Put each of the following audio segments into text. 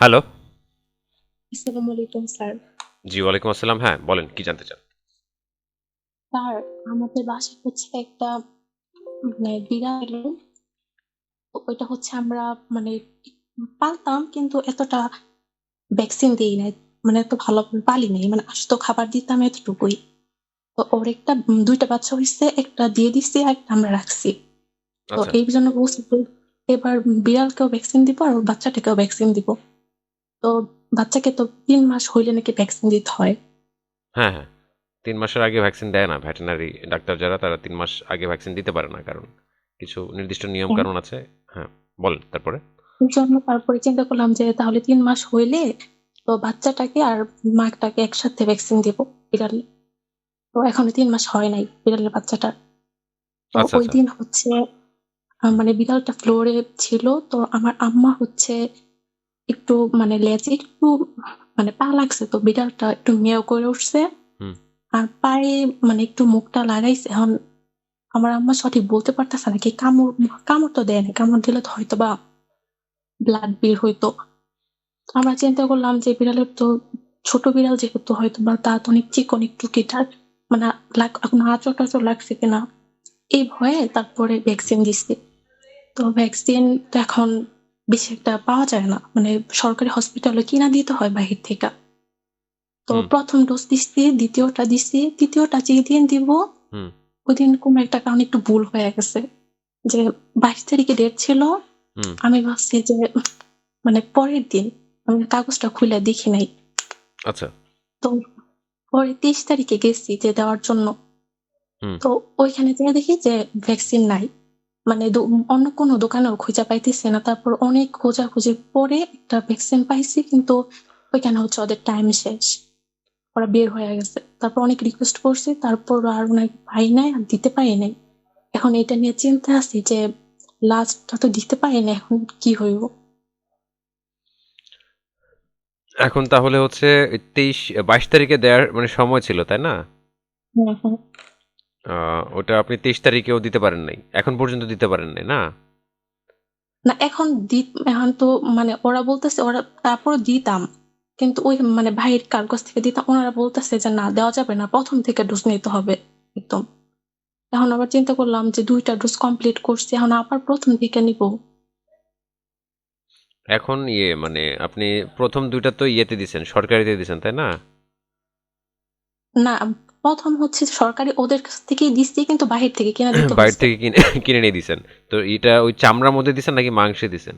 Hello. আসসালামু আলাইকুম sir. জি ওয়ালাইকুম আসসালাম। হ্যাঁ বলেন কি জানতে চান? স্যার আমাদের বাসায় হচ্ছে একটা মানে বিড়াল। ওইটা হচ্ছে আমরা মানে পালতাম কিন্তু এতটা ভ্যাকসিন দিই নাই মানে এত ভালোভাবে পালি নাই। মানে আসতো খাবার দিতাম এতটুকুই। তো ওর একটা দুইটা বাচ্চা হয়েছে একটা দিয়ে দিছি আর একটা আমরা রাখছি। তো আচ্ছা। এই জন্য বলছি এবার বিড়ালকেও ভ্যাকসিন দিব আর ওর বাচ্চাটাকেও ভ্যাকসিন দিব। তো বাচ্চাকে তো তিন মাস হইলে নাকি ভ্যাকসিন দিতে হয়। হ্যাঁ হ্যাঁ। তিন মাসের আগে ভ্যাকসিন দেয় না। ভেটেনারি ডাক্তার যারা তারা তিন মাস আগে ভ্যাকসিন দিতে পারে না। কারণ কিছু নির্দিষ্ট নিয়ম কানুন আছে। হ্যাঁ বলেন তারপরে। জন্য তারপরে চিন্তা করলাম যে তাহলে তিন মাস হইলে তো বাচ্চাটাকে আর মাটাকে একসাথে ভ্যাকসিন দিব বিড়ালে। তো এখনও তিন মাস হয় নাই বিড়ালের বাচ্চাটা। তো আচ্ছা ওই আচ্ছা। দিন হচ্ছে মানে বিড়ালটা ফ্লোরে ছিল। তো আমার আম্মা হচ্ছে একটু মানে লেজে একটু মানে পা লাগছে তো বিড়ালটা একটু মেয়েও করে উঠছে। আর পায়ে মানে একটু মুখটা লাগাইছে। এখন আমার আম্মা সঠিক বলতে পারতেছে না কি কামড় কামড় তো দেয় না কামড় দিলে তো হয়তো বা ব্লাড বের হইতো। আমরা চিন্তা করলাম যে বিড়ালের তো ছোট বিড়াল যেহেতু হয়তো বা দাঁত অনেক চিকন একটু কিটার মানে লাগ এখন আচর টাচর লাগছে কিনা? এই ভয়ে তারপরে ভ্যাকসিন দিচ্ছি তো ভ্যাকসিন তো এখন বেশি একটা পাওয়া যায় না। মানে সরকারি হসপিটালে কিনা দিতে হয় বাহির থেকে। তো প্রথম ডোজ দিচ্ছি দ্বিতীয়টা দিচ্ছি তৃতীয়টা যেদিন দিব হুম। ওই দিন কোনো একটা কারণে একটু ভুল হয়ে গেছে। যে বাইশ তারিখে ডেট ছিল আমি ভাবছি যে মানে পরের দিন আমি কাগজটা খুলে দেখি নাই। আচ্ছা। তো পরে তেইশ তারিখে গেছি যে দেওয়ার জন্য। তো ওইখানে যেয়ে দেখি যে ভ্যাকসিন নাই। মানে অন্য কোনো দোকানেও খুঁজে পাইতেছে না। তারপর অনেক খোঁজাখুঁজি পরে একটা ভ্যাকসিন পাইছি কিন্তু ওইখানে হচ্ছে ওদের টাইম শেষ। ওরা বের হয়ে গেছে। তারপর অনেক রিকোয়েস্ট করছি তারপর আর অনেক পাই নাই আর দিতে পারি নাই। এখন এটা নিয়ে চিন্তা আছি যে লাস্টটা তো দিতে পারি না এখন কি হইব? এখন তাহলে হচ্ছে তেইশ বাইশ তারিখে দেওয়ার মানে সময় ছিল তাই না? হুম আহ, ওটা আপনি তেইশ তারিখেও দিতে পারেন নাই। এখন পর্যন্ত দিতে পারেন নাই না? না এখন দি এখন তো মানে ওরা বলতেছে ওরা তারপর দিতাম। কিন্তু ওই মানে ভাইয়ের কাগজ থেকে দিতাম ওনারা বলতেছে যে না দেওয়া যাবে না প্রথম থেকে ডোজ নিতে হবে একদম। এখন আবার চিন্তা করলাম যে দুইটা ডোজ কমপ্লিট করছি এখন আবার প্রথম থেকে নিব। এখন ইয়ে মানে আপনি প্রথম দুইটা তো ইয়েতে দিছেন সরকারিতে দিছেন তাই না? না প্রথম হচ্ছে সরকারি ওদের কাছ থেকেই দিচ্ছি কিন্তু বাহির থেকে কিনা দিতে বাইরে থেকে কিনে কিনে নিয়ে দিছেন। তো এটা ওই চামড়ার মধ্যে দিছেন নাকি মাংসে দিছেন?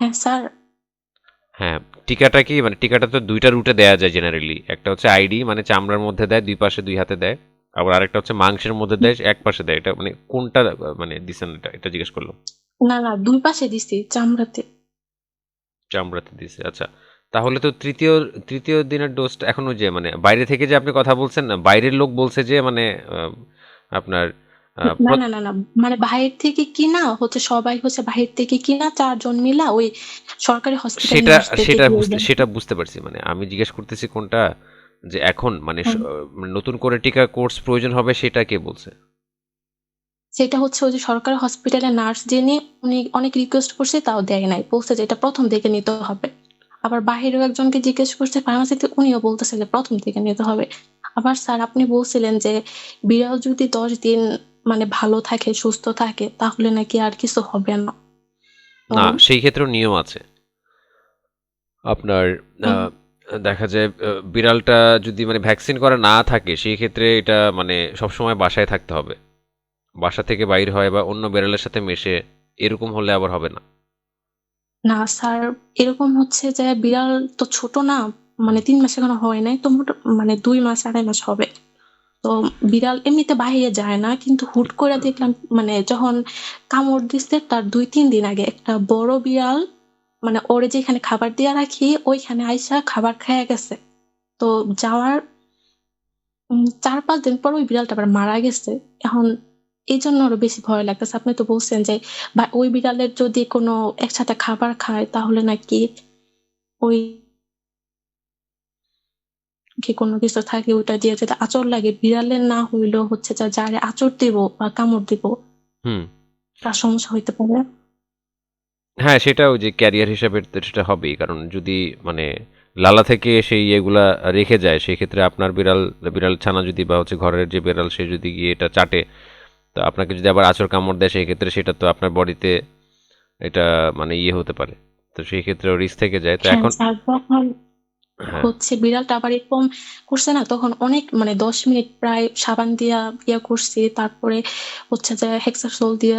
হ্যাঁ স্যার। হ্যাঁ টিকাটা কি মানে টিকাটা তো দুইটা রুটে দেয়া যায় জেনারেলি একটা হচ্ছে আইডি মানে চামড়ার মধ্যে দেয় দুই পাশে দুই হাতে দেয়। আবার আরেকটা হচ্ছে মাংসের মধ্যে দেয় এক পাশে দেয়। এটা মানে কোনটা মানে দিছেন এটা? এটা জিজ্ঞেস করলাম। না না দুই পাশে দিছি চামড়াতে। চামড়াতে দিছে আচ্ছা। তাহলে তো তৃতীয় তৃতীয় দিনের ডোজটা এখনও যে মানে বাইরে থেকে যে আপনি কথা বলছেন না বাইরের লোক বলছে যে মানে আপনার না না না মানে বাহির থেকে কিনা হচ্ছে সবাই হচ্ছে বাহির থেকে কিনা চারজন মিলা ওই সরকারি হসপিটাল সেটা সেটা বুঝতে সেটা বুঝতে পারছি মানে আমি জিজ্ঞেস করতেছি কোনটা যে এখন মানে মানে নতুন করে টিকা কোর্স প্রয়োজন হবে সেটা কে বলছে? সেটা হচ্ছে ওই যে সরকারি হসপিটালে নার্স যিনি উনি অনেক রিকোয়েস্ট করছে তাও দেয় নাই। বলছে যে এটা প্রথম থেকে নিতে হবে। আবার বাহিরেও একজনকে জিজ্ঞেস করছে ফার্মাসিতে উনিও বলতেছে যে প্রথম থেকে নিতে হবে। আবার স্যার আপনি বলছিলেন যে বিড়াল যদি দশ দিন মানে ভালো থাকে সুস্থ থাকে তাহলে নাকি আর কিছু হবে না। না সেই ক্ষেত্রেও নিয়ম আছে। আপনার দেখা যায় বিড়ালটা যদি মানে ভ্যাকসিন করা না থাকে সেই ক্ষেত্রে এটা মানে সবসময় বাসায় থাকতে হবে। বাসা থেকে বাইর হয় বা অন্য বিড়ালের সাথে মেশে এরকম হলে আবার হবে না। না, স্যার, এরকম হচ্ছে যে বিড়াল তো ছোট না মানে তিন মাস এখনও হয় নাই, তো মানে দুই মাস, আড়াই মাস হবে। তো বিড়াল এমনিতে বাইরে যায় না, কিন্তু হুট করে দেখলাম মানে যখন কামড় দিচ্ছে তার দুই, তিন দিন আগে একটা বড় বিড়াল মানে ওরে যেখানে খাবার দিয়ে রাখি, ওইখানে আইসা খাবার খেয়ে গেছে। তো যাওয়ার চার, পাঁচ দিন পর ওই বিড়ালটা আবার মারা গেছে। এখন এই জন্য আরও বেশি ভয় লাগতেছে। আপনি তো বলছেন যে বা ওই বিড়ালের যদি কোনো একসাথে খাবার খায় তাহলে নাকি ওই কি কোনো কিছু থাকে ওটা দিয়ে যদি আচর লাগে বিড়ালের না হইলেও হচ্ছে যা- যারে আচর দিব বা কামড় দিব হুম। তার সমস্যা হইতে পারে? হ্যাঁ সেটা ওই যে ক্যারিয়ার হিসাবে সেটা হবেই। কারণ যদি মানে লালা থেকে সেই এগুলা রেখে যায় সেই ক্ষেত্রে আপনার বিড়াল বিড়াল ছানা যদি বা হচ্ছে ঘরের যে বিড়াল সে যদি গিয়ে এটা চাটে তো আপনাকে যদি আবার আচর কামড় দেয় সেই ক্ষেত্রে সেটা তো আপনার বডিতে এটা মানে ইয়ে হতে পারে। তো সেই ক্ষেত্রে রিস্ক থেকে যায়। তো হ্যাঁ এখন হ্যাঁ। হচ্ছে বিড়ালটা আবার এরকম করছে না তখন অনেক মানে দশ মিনিট প্রায় সাবান দিয়া ইয়া করছি তারপরে হচ্ছে যে হেক্সাসোল দিয়া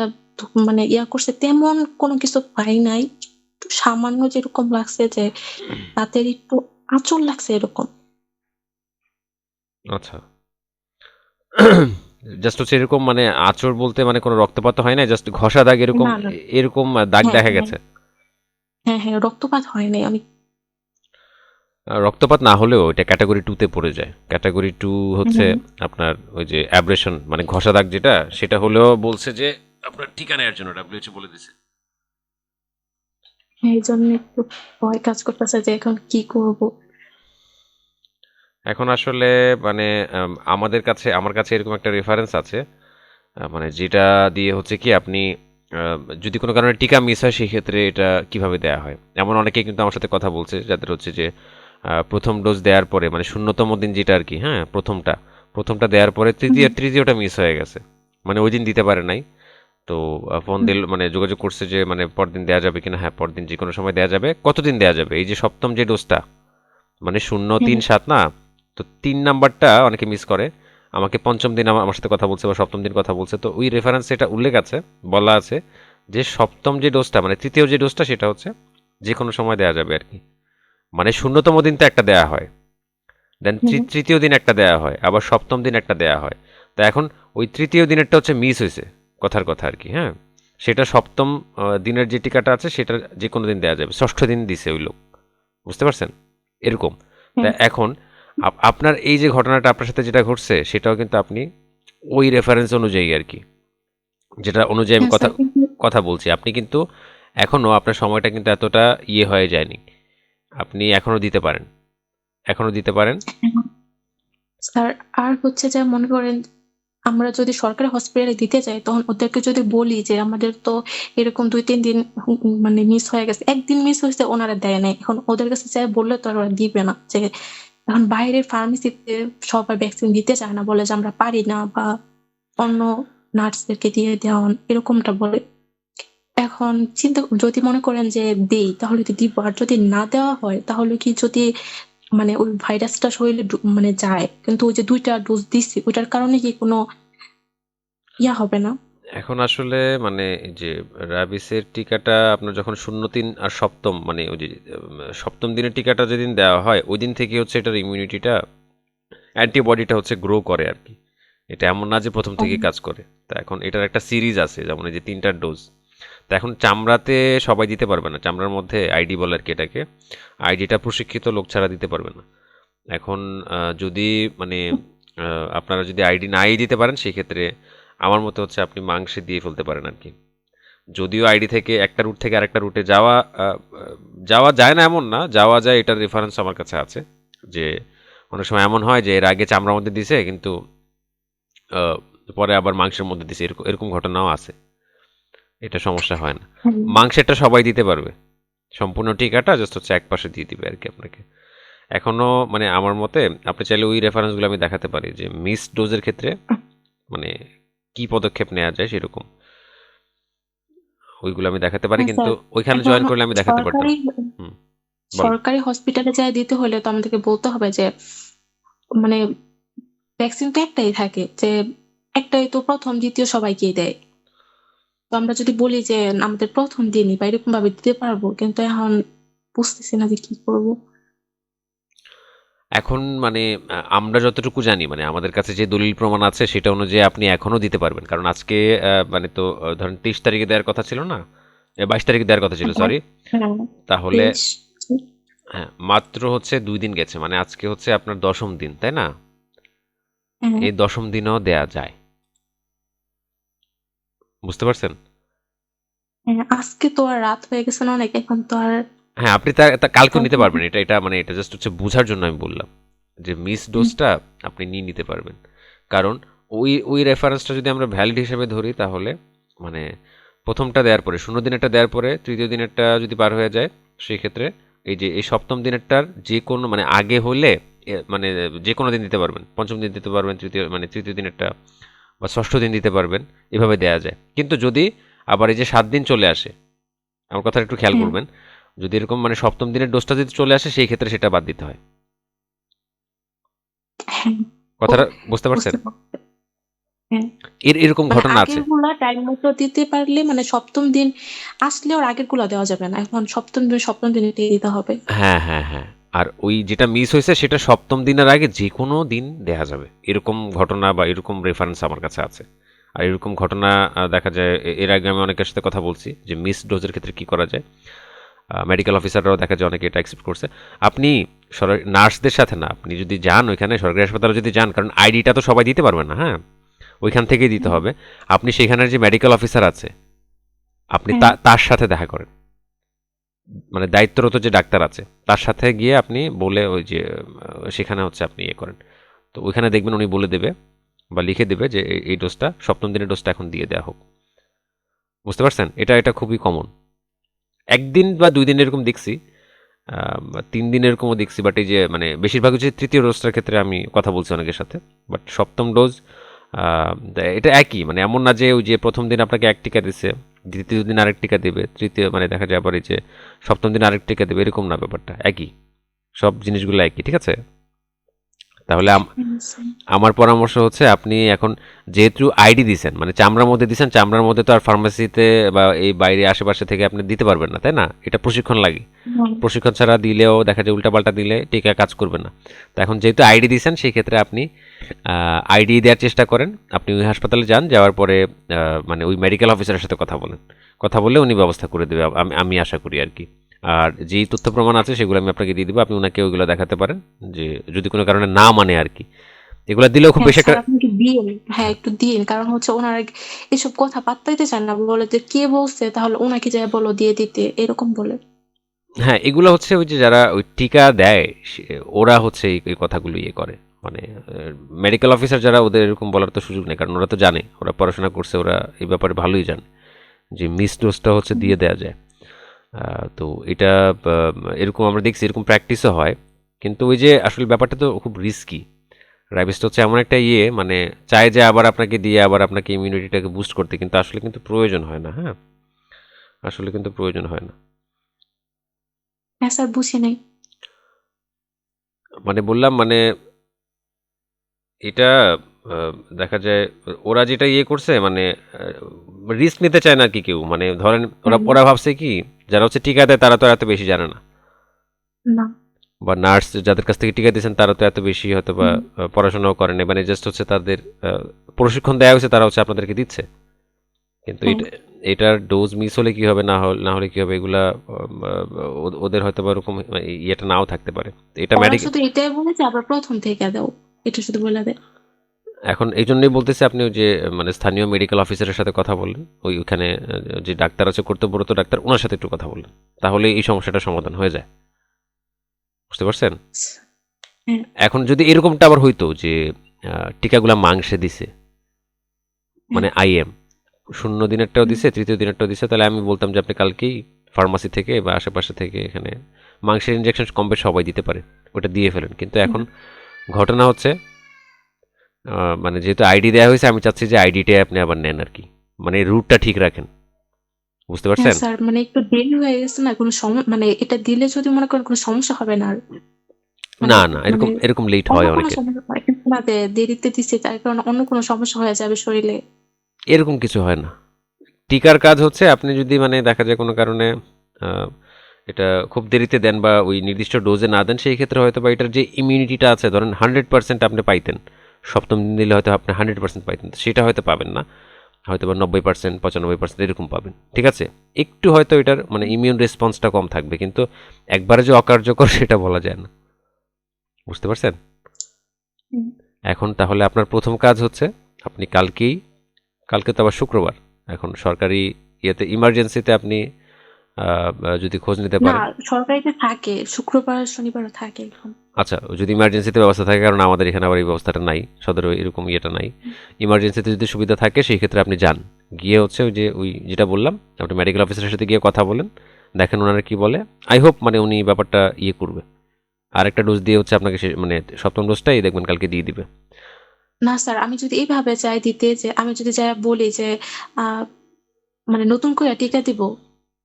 মানে ইয়া করছে তেমন কোনো কিছু পাই নাই। একটু সামান্য যেরকম লাগছে যে তাদের একটু আঁচল লাগছে এরকম। আচ্ছা। জাস্ট হচ্ছে এরকম মানে আঁচড় বলতে মানে কোনো রক্তপাত হয় না জাস্ট ঘষা দাগ এরকম। এরকম দাগ হ্যাঁ, দেখা হ্যাঁ। গেছে? হ্যাঁ হ্যাঁ রক্তপাত হয় নাই আমি রক্তপাত না হলেও এটা ক্যাটাগরি টুতে পড়ে যায়। ক্যাটাগরি টু হচ্ছে আপনার ওই যে অ্যাব্রেশন মানে ঘষা দাগ যেটা সেটা হলেও বলছে যে আপনার টিকা নেওয়ার জন্য ডাব্লিউএইচও বলে দিছে। এই জন্য একটু ভয় কাজ করতেছে যে এখন কি করব। এখন আসলে মানে আমাদের কাছে আমার কাছে এরকম একটা রেফারেন্স আছে। মানে যেটা দিয়ে হচ্ছে কি আপনি যদি কোনো কারণে টিকা মিস হয় সেই ক্ষেত্রে এটা কীভাবে দেয়া হয়? এমন অনেকেই কিন্তু আমার সাথে কথা বলছে যাদের হচ্ছে যে প্রথম ডোজ দেওয়ার পরে মানে শূন্যতম দিন যেটা আর কি হ্যাঁ প্রথমটা। প্রথমটা দেওয়ার পরে তৃতীয় তৃতীয়টা মিস হয়ে গেছে। মানে ওই দিন দিতে পারে নাই। তো ফোন দিল মানে যোগাযোগ করছে যে মানে পরদিন দেওয়া যাবে কিনা হ্যাঁ পরদিন যে কোনো সময় দেওয়া যাবে। কতদিন দেওয়া যাবে? এই যে সপ্তম যে ডোজটা মানে শূন্য তিন সাত না? তো তিন নাম্বারটা অনেকে মিস করে। আমাকে পঞ্চম দিন আমার সাথে কথা বলছে বা সপ্তম দিন কথা বলছে। তো ওই রেফারেন্সে এটা উল্লেখ আছে বলা আছে যে সপ্তম যে ডোজটা মানে তৃতীয় যে ডোজটা সেটা হচ্ছে যে কোনো সময় দেওয়া যাবে আর কি মানে শূন্যতম দিন তো একটা দেওয়া হয়। দেন। তৃতীয় দিন একটা দেওয়া হয় আবার সপ্তম দিন একটা দেওয়া হয়। তা এখন ওই তৃতীয় দিনেরটা হচ্ছে মিস হয়েছে কথার কথা আর কি হ্যাঁ? সেটা সপ্তম দিনের যে টিকাটা আছে সেটা যে কোনো দিন দেওয়া যাবে। ষষ্ঠ দিন দিছে ওই লোক। বুঝতে পারছেন? এরকম। তা এখন আপনার এই যে ঘটনাটা আপনার সাথে যেটা ঘটছে সেটাও কিন্তু আপনি ওই রেফারেন্স অনুযায়ী আর কি। যেটা অনুযায়ী আমি হ্যাঁ, কথা কথা বলছি। আপনি কিন্তু এখনও আপনার সময়টা কিন্তু এতটা ইয়ে হয়ে যায়নি। আপনি এখনও দিতে পারেন। এখনও দিতে পারেন। স্যার আর হচ্ছে যে মনে করেন আমরা যদি সরকারি হসপিটালে দিতে যাই তখন ওদেরকে যদি বলি যে আমাদের তো এরকম দুই তিন দিন মানে মিস হয়ে গেছে একদিন মিস হয়েছে ওনারা দেয় নাই। এখন ওদের কাছে চাই বললে তো আর ওরা দিবে না। যে এখন বাইরের ফার্মেসিতে সবাই ভ্যাকসিন দিতে চায় না, বলে যে আমরা পারি না বা অন্য নার্সদেরকে দিয়ে দেওয়ান এরকমটা বলে। এখন চিন্তা, যদি মনে করেন যে দেই, তাহলে তো দিব। আর যদি না দেওয়া হয়, তাহলে কি যদি মানে ওই ভাইরাসটা শরীরে মানে যায়, কিন্তু ওই যে দুইটা ডোজ দিচ্ছি, ওইটার কারণে কি কোনো ইয়া হবে না? এখন আসলে মানে যে র্যাবিসের টিকাটা আপনার যখন শূন্য তিন আর সপ্তম মানে ওই যে সপ্তম দিনের টিকাটা যেদিন দেওয়া হয় ওই দিন থেকে হচ্ছে এটার ইমিউনিটিটা অ্যান্টিবডিটা হচ্ছে গ্রো করে আর কি। এটা এমন না যে প্রথম থেকে কাজ করে। তা এখন এটার একটা সিরিজ আছে যেমন এই যে তিনটার ডোজ তা এখন চামড়াতে সবাই দিতে পারবে না চামড়ার মধ্যে আইডি বলে আর কি এটাকে। আইডিটা প্রশিক্ষিত লোক ছাড়া দিতে পারবে না। এখন যদি মানে আপনারা যদি আইডি নাই দিতে পারেন সেই ক্ষেত্রে আমার মতে হচ্ছে আপনি মাংসে দিয়ে ফেলতে পারেন আর কি যদিও আইডি থেকে একটা রুট থেকে আরেকটা রুটে যাওয়া যাওয়া যায় না এমন না যাওয়া যায় এটার রেফারেন্স আমার কাছে আছে যে অনেক সময় এমন হয় যে এর আগে চামড়ার মধ্যে দিছে কিন্তু পরে আবার মাংসের মধ্যে দিছে এরকম এরকম ঘটনাও আছে। এটা সমস্যা হয় না। মাংসেরটা সবাই দিতে পারবে। সম্পূর্ণ টিকাটা জাস্ট হচ্ছে এক পাশে দিয়ে দিবে আর কি আপনাকে। এখনও মানে আমার মতে আপনি চাইলে ওই রেফারেন্সগুলো আমি দেখাতে পারি যে মিস ডোজের ক্ষেত্রে মানে কি পদক্ষেপ নেওয়া যায় সেরকম। ওইগুলো আমি দেখাতে পারি হ্যাঁ, কিন্তু ওইখানে জয়েন করলে আমি দেখাতে পারতাম। সরকারি হসপিটালে যাই দিতে হলে তো আমাদেরকে বলতে হবে যে মানে ভ্যাকসিন তো একটাই থাকে যে একটাই তো প্রথম দ্বিতীয় সবাইকেই দেয়। তো আমরা যদি বলি যে আমাদের প্রথম দিনই বা এরকম ভাবে দিতে পারব কিন্তু এখন বুঝতেছি না যে কি করব। এখন মানে আমরা যতটুকু জানি মানে আমাদের কাছে যে দলিল প্রমাণ আছে সেটা অনুযায়ী আপনি এখনও দিতে পারবেন। কারণ আজকে মানে তো ধরেন তেইশ তারিখে দেওয়ার কথা ছিল না? বাইশ তারিখে দেওয়ার কথা ছিল হ্যাঁ। সরি হ্যাঁ। তাহলে হ্যাঁ মাত্র হচ্ছে দুই দিন গেছে মানে আজকে হচ্ছে আপনার দশম দিন তাই না? হ্যাঁ। এই দশম দিনও দেয়া যায়। বুঝতে পারছেন? হ্যাঁ, আজকে তো আর রাত হয়ে গেছে না অনেক এখন তো আর হ্যাঁ আপনি তা কালকেও নিতে পারবেন। এটা এটা মানে এটা জাস্ট হচ্ছে বোঝার জন্য আমি বললাম যে মিস ডোজটা আপনি নিয়ে নিতে পারবেন। কারণ ওই ওই রেফারেন্সটা যদি আমরা ভ্যালিড হিসেবে ধরি তাহলে মানে প্রথমটা দেওয়ার পরে শূন্য দিনেরটা দেওয়ার পরে তৃতীয় দিনেরটা যদি পার হয়ে যায় সেই ক্ষেত্রে এই যে এই সপ্তম দিনেরটার যে কোনো মানে আগে হলে মানে যে কোনো দিন দিতে পারবেন। পঞ্চম দিন দিতে পারবেন তৃতীয় মানে তৃতীয় দিনেরটা বা ষষ্ঠ দিন দিতে পারবেন এভাবে দেওয়া যায়। কিন্তু যদি আবার এই যে সাত দিন চলে আসে আমার কথা একটু খেয়াল করবেন যদি এরকম মানে সপ্তম দিনের ডোজটা যদি চলে আসে সেই ক্ষেত্রে সেটা বাদ দিতে হয়। হ্যাঁ। কথাটা বুঝতে পারছেন। হ্যাঁ। এর এরকম মানে ঘটনা আছে? টাইম মতো দিতে পারলে মানে সপ্তম দিন আসলে ওর আগেরগুলা দেওয়া যাবে না। এখন সপ্তম দিন সপ্তম দিনে দিতে হবে। হ্যাঁ হ্যাঁ হ্যাঁ। আর ওই যেটা মিস হয়েছে সেটা সপ্তম দিনের আগে যে কোনো দিন দেয়া যাবে। এরকম ঘটনা বা এরকম রেফারেন্স আমার কাছে আছে। আর এরকম ঘটনা দেখা যায় এর আগে আমি অনেকের সাথে কথা বলছি যে মিস ডোজের ক্ষেত্রে কি করা যায়? মেডিকেল অফিসাররাও দেখা যায় অনেকে এটা অ্যাকসেপ্ট করছে। আপনি নার্সদের সাথে না আপনি যদি যান ওইখানে সরকারি হাসপাতালে যদি যান কারণ আইডিটা তো সবাই দিতে পারবেন না হ্যাঁ? ওইখান থেকেই দিতে হবে। আপনি সেখানের যে মেডিকেল অফিসার আছে আপনি তার সাথে দেখা করেন। মানে দায়িত্বরত যে ডাক্তার আছে তার সাথে গিয়ে আপনি বলে ওই যে সেখানে হচ্ছে আপনি ইয়ে করেন। তো ওইখানে দেখবেন উনি বলে দেবে বা লিখে দেবে যে এই- এই ডোজটা সপ্তম দিনের ডোজটা এখন দিয়ে দেওয়া হোক। বুঝতে পারছেন? এটা এটা খুবই কমন একদিন বা দুই দিন এরকম দেখছি তিন দিন এরকমও দেখছি বাট এই যে মানে বেশিরভাগ হচ্ছে তৃতীয় ডোজটার ক্ষেত্রে আমি কথা বলছি অনেকের সাথে বাট সপ্তম ডোজ এটা একই মানে এমন না যে ওই যে প্রথম দিন আপনাকে এক টিকা দিছে, দ্বিতীয় দিন আরেক টিকা দেবে, তৃতীয় মানে দেখা যায় আবার এই যে সপ্তম দিন আরেক টিকা দেবে, এরকম না ব্যাপারটা, একই, সব জিনিসগুলো একই, ঠিক আছে? তাহলে আমার পরামর্শ হচ্ছে আপনি এখন যেহেতু আইডি দিছেন মানে চামড়ার মধ্যে দিছেন চামড়ার মধ্যে তো আর ফার্মাসিতে বা এই বাইরে আশেপাশে থেকে আপনি দিতে পারবেন না তাই না? এটা প্রশিক্ষণ লাগে। প্রশিক্ষণ ছাড়া দিলেও দেখা যায় উল্টাপাল্টা দিলে টিকা কাজ করবে না। তো এখন যেহেতু আইডি দিয়েছেন সেই ক্ষেত্রে আপনি আইডি দেওয়ার চেষ্টা করেন। আপনি ওই হাসপাতালে যান যাওয়ার পরে মানে ওই মেডিকেল অফিসারের সাথে কথা বলেন। কথা বললে উনি ব্যবস্থা করে দেবে আমি আমি আশা করি আর কি। আর যেই তথ্য প্রমাণ আছে সেগুলো আমি আপনাকে দিয়ে দেবো। আপনি ওনাকে ওইগুলো দেখাতে পারেন যে যদি কোনো কারণে না মানে আর কি। এগুলো দিলেও খুব বেশি একটা হ্যাঁ, আপনি একটু দিন হ্যাঁ একটু দিন কারণ হচ্ছে ওনার এসব কথা পাত্তাইতে চান না। বলে যে কে বলছে তাহলে ওনাকে যাই বলো দিয়ে দিতে এরকম বলে। হ্যাঁ এগুলো হচ্ছে ওই যে যারা ওই টিকা দেয় ওরা হচ্ছে এই কথাগুলো ইয়ে করে। মানে মেডিকেল অফিসার যারা ওদের এরকম বলার তো সুযোগ নেই। কারণ ওরা তো জানে ওরা পড়াশোনা করছে ওরা এই ব্যাপারে ভালোই জানে যে মিস ডোজটা হচ্ছে দিয়ে দেওয়া যায়। তো এটা এরকম আমরা দেখছি এরকম প্র্যাকটিসও হয়। কিন্তু ওই যে আসলে ব্যাপারটা তো খুব রিস্কি রাইবিসটা হচ্ছে এমন একটা ইয়ে মানে চায় যে আবার আপনাকে দিয়ে আবার আপনাকে ইমিউনিটিটাকে বুস্ট করতে কিন্তু আসলে কিন্তু প্রয়োজন হয় না হ্যাঁ? আসলে কিন্তু প্রয়োজন হয় না। হ্যাঁ স্যার বুঝি নাই। মানে বললাম মানে এটা দেখা যায় ওরা যেটা ইয়ে করছে মানে রিস্ক নিতে চায় না কি কেউ। মানে ধরেন ওরা। ওরা ভাবছে কি যারা হচ্ছে টিকা দেয় তারা তো এত বেশি জানে না। বা নার্স যাদের কাছ থেকে টিকা দিয়েছেন তারা তো এত বেশি হয়তো বা পড়াশোনাও করেন মানে জাস্ট হচ্ছে তাদের প্রশিক্ষণ দেওয়া হয়েছে তারা হচ্ছে আপনাদেরকে দিচ্ছে। কিন্তু এটা এটার ডোজ মিস হলে কি হবে না হলে না হলে কি হবে এগুলা ওদের হয়তো বা ওরকম ইয়েটা নাও থাকতে পারে। এটা মেডিকেল এটাই বলেছে আবার প্রথম থেকে দাও। এটা শুধু বলে দেয়। এখন এই জন্যই বলতেছি আপনি ওই যে মানে স্থানীয় মেডিকেল অফিসারের সাথে কথা বললেন। ওই ওখানে যে ডাক্তার আছে কর্তব্যরত ডাক্তার ওনার সাথে একটু কথা বললেন। তাহলে এই সমস্যাটা সমাধান হয়ে যায়। বুঝতে পারছেন? হ্যাঁ। এখন যদি এরকমটা আবার হইতো যে টিকাগুলা মাংসে দিছে মানে আইএম শূন্য দিনেরটাও দিছে তৃতীয় দিনেরটাও দিছে তাহলে আমি বলতাম যে আপনি কালকেই ফার্মাসি থেকে বা আশেপাশে থেকে এখানে মাংসের ইঞ্জেকশন কম বেশ সবাই দিতে পারে। ওটা দিয়ে ফেলেন। কিন্তু এখন ঘটনা হচ্ছে মানে যেহেতু আইডি দেওয়া হয়েছে আমি চাচ্ছি যে আইডিটাই আপনি আবার নেন আর কি মানে রুটটা ঠিক রাখেন। বুঝতে হ্যাঁ পারছেন? স্যার মানে একটু দেরি হয়ে গেছে না কোনো সম- মানে এটা দিলে যদি মনে করেন কোনো সমস্যা হবে না আর। মানে- না না এরকম মানে এরকম লেট হয় অনেকে। সমস্যা দেরিতে দিচ্ছে তার কারণে অন্য কোনো সমস্যা হয়ে যাবে শরীরে। এরকম কিছু হয় না। টিকার কাজ হচ্ছে আপনি যদি মানে দেখা যায় কোনো কারণে এটা খুব দেরিতে দেন বা ওই নির্দিষ্ট ডোজে না দেন সেই ক্ষেত্রে হয়তো বা এটার যে ইমিউনিটিটা আছে ধরেন হান্ড্রেড পার্সেন্ট আপনি পাইতেন। সপ্তম দিন দিলে হয়তো আপনি হান্ড্রেড পার্সেন্ট পাইতেন সেটা হয়তো পাবেন না। হয়তো বা নব্বই পার্সেন্ট পঁচানব্বই পার্সেন্ট এরকম পাবেন। ঠিক আছে? একটু হয়তো এটার মানে ইমিউন রেসপন্সটা কম থাকবে কিন্তু একবারে যে অকার্যকর সেটা বলা যায় না। বুঝতে পারছেন? এখন তাহলে আপনার প্রথম কাজ হচ্ছে আপনি কালকেই কালকে তো আবার শুক্রবার এখন সরকারি ইয়েতে ইমার্জেন্সিতে আপনি যদি খোঁজ নিতে না পারেন। সরকারিতে থাকে শুক্রবার শনিবার থাকে এখন আচ্ছা যদি ইমার্জেন্সিতে ব্যবস্থা থাকে কারণ আমাদের এখানে আবার এই ব্যবস্থাটা নাই সদরে এরকম ইয়েটা নাই। ইমার্জেন্সিতে যদি সুবিধা থাকে সেই ক্ষেত্রে আপনি যান। গিয়ে হচ্ছে ওই যে ওই যেটা বললাম আপনি মেডিকেল অফিসারের সাথে গিয়ে কথা বলেন দেখেন ওনারা কি বলে। আই হোপ মানে উনি ব্যাপারটা ইয়ে করবে। আর একটা ডোজ দিয়ে হচ্ছে আপনাকে মানে সপ্তম ডোজটাই দেখবেন কালকে দিয়ে দিবে। না স্যার আমি যদি এইভাবে চাই দিতে যে আমি যদি যাই বলি যে মানে নতুন করে টিকা দিব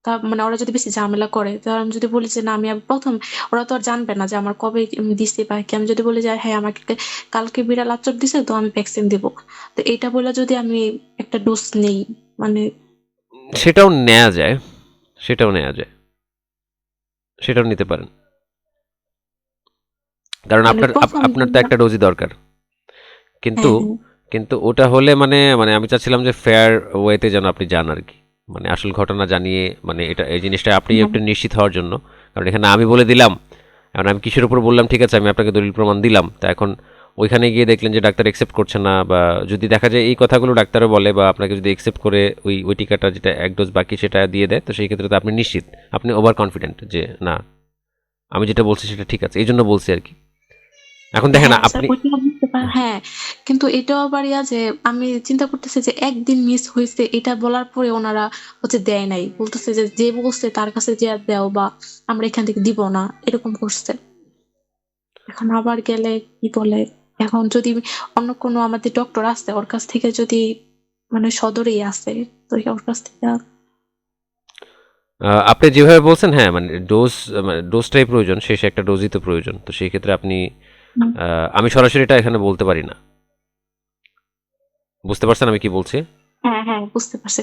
তা মানে ওরা যদি বেশি ঝামেলা করে তাহলে আমি যদি বলি যে না আমি প্রথম ওরা তো আর জানবে না যে আমার কবে দিছি বা কি। আমি যদি বলি যে হ্যাঁ আমাকে কালকে বিড়াল আচর দিছে তো আমি ভ্যাকসিন দিব। তো এটা বলে যদি আমি একটা ডোজ নেই মানে সেটাও নেওয়া যায় সেটাও নেওয়া যায়। সেটাও নিতে পারেন। কারণ মানে আপনার আপনার তো একটা ডোজই দরকার। কিন্তু হ্যাঁ, কিন্তু ওটা হলে মানে মানে আমি চাচ্ছিলাম যে ফেয়ার ওয়েতে যেন আপনি যান আর কি। মানে আসল ঘটনা জানিয়ে মানে এটা এই জিনিসটা আপনি একটু নিশ্চিত হওয়ার জন্য। কারণ এখানে আমি বলে দিলাম এখন আমি কিসের উপর বললাম ঠিক আছে আমি আপনাকে দলিল প্রমাণ দিলাম। তা এখন ওইখানে গিয়ে দেখলেন যে ডাক্তার একসেপ্ট করছে না বা যদি দেখা যায় এই কথাগুলো ডাক্তারও বলে বা আপনাকে যদি একসেপ্ট করে ওই ওই টিকাটা যেটা এক ডোজ বাকি সেটা দিয়ে দেয় তো সেই ক্ষেত্রে তো আপনি নিশ্চিত। আপনি ওভার কনফিডেন্ট যে না আমি যেটা বলছি সেটা ঠিক আছে। এই জন্য বলছি আর কি। এখন দেখেন হ্যাঁ, আপনি হ্যাঁ কিন্তু এটাও আবার ইয়া যে আমি চিন্তা করতেছি যে একদিন মিস হয়েছে এটা বলার পরে ওনারা হচ্ছে দেয় নাই। বলতেছে যে যে বলছে তার কাছে যে দেও বা আমরা এখান থেকে দিব না এরকম করছে। এখন আবার গেলে কি বলে? এখন যদি অন্য কোনো আমাদের ডক্টর আছে ওর কাছ থেকে যদি মানে সদরেই আছে তো ওর কাছ থেকে আহ, আপনি যেভাবে বলছেন হ্যাঁ মানে ডোজ মানে ডোজটাই প্রয়োজন শেষে একটা ডোজই তো প্রয়োজন। তো সেই ক্ষেত্রে আপনি আমি সরাসরি এটা এখানে বলতে পারি না। বুঝতে পারছেন আমি কি বলছি? হ্যাঁ হ্যাঁ বুঝতে পারছি।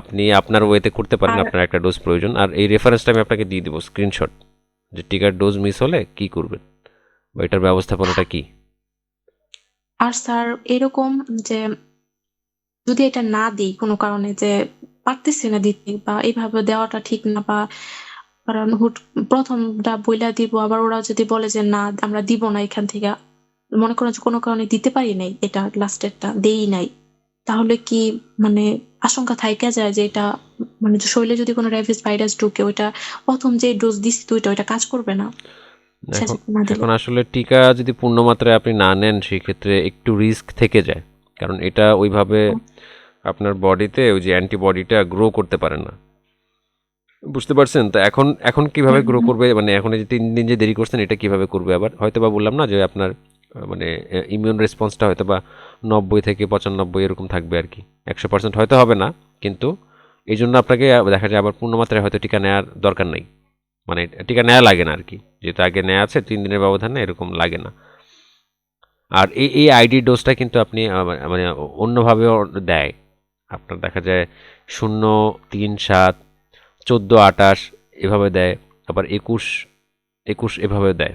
আপনি আপনার ওয়েতে করতে পারেন আপনার একটা ডোজ প্রয়োজন। আর এই রেফারেন্সটা আমি আপনাকে দিয়ে দিব স্ক্রিনশট যে টিকার ডোজ মিস হলে কি করবেন? বা এটার ব্যবস্থাপনাটা কি? আর স্যার এরকম যে যদি এটা না দিই কোনো কারণে যে পারতেছি না দিতে বা এইভাবে দেওয়াটা ঠিক না বা কারণ হুট প্রথমটা বইলা দিব আবার ওরা যদি বলে যে না আমরা দিব না এখান থেকে। মনে করেন যে কোনো কারণে দিতে পারি নাই এটা লাস্টেরটা দেই নাই। তাহলে কি মানে আশঙ্কা থাইকা যায় যে এটা মানে শরীরে যদি কোনো র্যাবিস ভাইরাস ঢুকে ওইটা প্রথম যে ডোজ দিছি তো ওইটা ওইটা কাজ করবে না? এখন আসলে টিকা যদি পূর্ণ মাত্রায় আপনি না নেন সেই ক্ষেত্রে একটু রিস্ক থেকে যায়। কারণ এটা ওইভাবে আপনার বডিতে ওই যে অ্যান্টিবডিটা গ্রো করতে পারে না। বুঝতে পারছেন? তো এখন এখন কীভাবে গ্রো করবে? মানে এখন এই যে তিন দিন যে দেরি করছেন এটা কীভাবে করবে? আবার হয়তো বা বললাম না যে আপনার মানে ইমিউন রেসপন্সটা হয়তো বা নব্বই থেকে পঁচানব্বই এরকম থাকবে আর কি। একশো পার্সেন্ট হয়তো হবে না কিন্তু এই জন্য আপনাকে দেখা যায় আবার পূর্ণমাত্রায় হয়তো টিকা নেওয়ার দরকার নেই। মানে টিকা নেওয়া লাগে না আর কি। যেহেতু আগে নেওয়া আছে তিন দিনের ব্যবধানে এরকম লাগে না। আর এই এই আইডি ডোজটা কিন্তু আপনি মানে অন্যভাবেও দেয়। আপনার দেখা যায় শূন্য তিন সাত চোদ্দ আটাশ এভাবে দেয় আবার একুশ একুশ এভাবে দেয়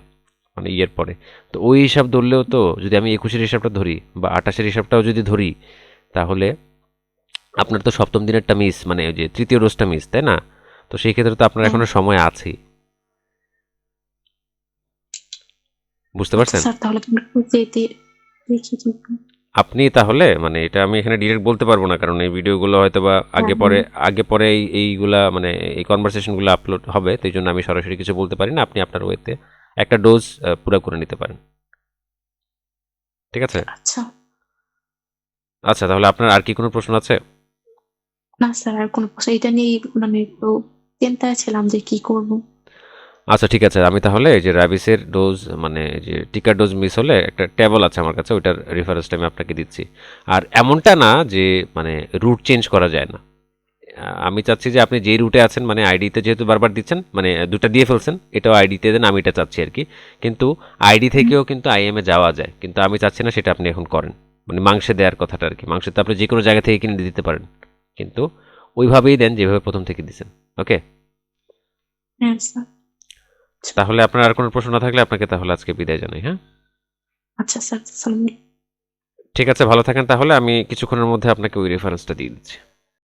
মানে ইয়ের পরে। তো ওই হিসাব ধরলেও তো যদি আমি একুশের হিসাবটা ধরি বা আটাশের হিসাবটাও যদি ধরি তাহলে আপনার তো সপ্তম দিনেরটা মিস মানে ওই যে তৃতীয় ডোজটা মিস তাই না? তো সেই ক্ষেত্রে তো আপনার। এখনও সময় আছে। বুঝতে পারছেন? স্যার তাহলে দেখি আপনি তাহলে মানে এটা আমি এখানে ডিরেক্ট বলতে পারব না কারণ এই ভিডিওগুলো হয়তো বা আগে হ্যাঁ, পরে আগে পরে এই এইগুলা মানে এই কনভারসেশনগুলো আপলোড হবে তো জন্য আমি সরাসরি কিছু বলতে পারি না আপনি আপনার ওয়েতে একটা ডোজ পুরো করে নিতে পারেন। ঠিক আছে? আচ্ছা। আচ্ছা তাহলে আপনার আর কি কোনো প্রশ্ন আছে? না স্যার আর কোনো প্রশ্ন এটা নিয়ে মানে একটু চিন্তায় ছিলাম যে কি করব। আচ্ছা ঠিক আছে। আমি তাহলে এই যে র্যাবিসের ডোজ মানে যে টিকার ডোজ মিস হলে একটা ট্যাবল আছে আমার কাছে, ওইটার রেফারেন্সটা আমি আপনাকে দিচ্ছি। আর এমনটা না যে মানে রুট চেঞ্জ করা যায় না। আমি চাচ্ছি যে আপনি যে রুটে আছেন মানে আইডিতে যেহেতু বারবার দিচ্ছেন মানে দুটা দিয়ে ফেলছেন, এটাও আইডিতে দেন আমি এটা চাচ্ছি আর কি। কিন্তু আইডি থেকেও কিন্তু আইএমএ যাওয়া যায়। কিন্তু আমি চাচ্ছি না সেটা আপনি এখন করেন। মানে মাংসে দেওয়ার কথাটা আর কি। মাংস তো আপনি যে কোনো জায়গা থেকে কিনে দিতে পারেন। কিন্তু ওইভাবেই দেন যেভাবে প্রথম থেকে দিচ্ছেন ওকে হ্যাঁ তাহলে আপনার আর কোনো প্রশ্ন না থাকলে আপনাকে তাহলে আজকে বিদায় জানাই হ্যাঁ আচ্ছা স্যার। ঠিক আছে ভালো থাকেন তাহলে আমি কিছুক্ষণের মধ্যে আপনাকে ওই রেফারেন্সটা দিয়ে দিচ্ছি